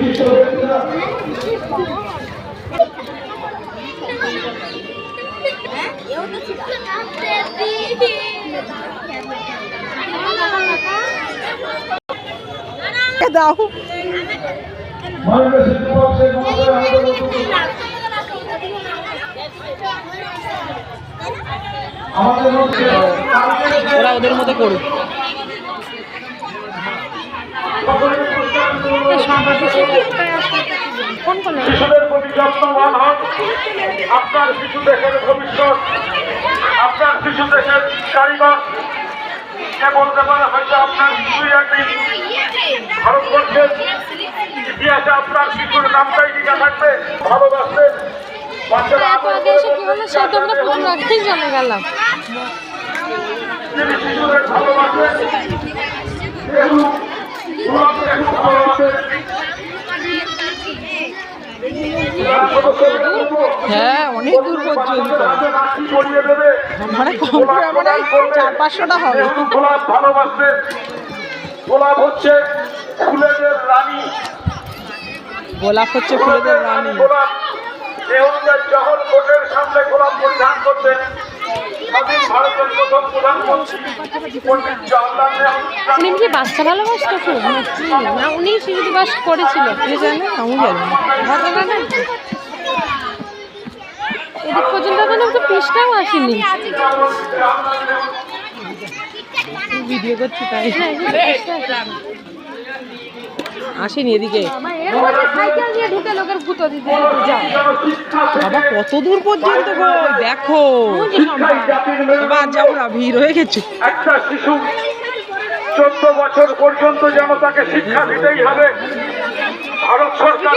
বিশ্বাস ব্যক্তিরা দাও ওরা ওদের মতো করুক শিশুদের প্রতি যত্নবান হন আপনার শিশু দেশের ভবিষ্যৎ আপনার শিশু দেশের কারিগর। কে বলতে পারে হয়তো আপনার শিশুই একদিন ভারতবর্ষের এসে কি হলো সে তো আমরা আগেই জমে গেলাম। হ্যাঁ অনেক দূর পর্যন্ত। মানে মানে চার পাঁচশোটা হবে। গোলাপ হচ্ছে ফুলেদের গোলাপ হচ্ছে ফুলেদের রানী। গোলাপ নেহরুদের যখন কোর্টের সামনে গোলাপ পরিধান করতেন স্বাধীন ভারতের প্রথম প্রধানমন্ত্রী পণ্ডিত জওয়াহরলাল নেহরু উনি কি বাচ্চা ভালোবাসতো খুব? না উনি শিশু বাস করেছিল। কে জানে আমি জানি ঘটনা এদিক পর্যন্ত কোনো তো পৃষ্ঠাও আসেনি। ভিডিও করছি তাই। দিতে এদিকে। বাবা, কত দূর পর্যন্ত গো? দেখো। বাবা। যাও না ভিড় হয়ে গেছে। চোদ্দ বছর পর্যন্ত যেন তাকে শিক্ষা দিতেই হবে। ভারত সরকার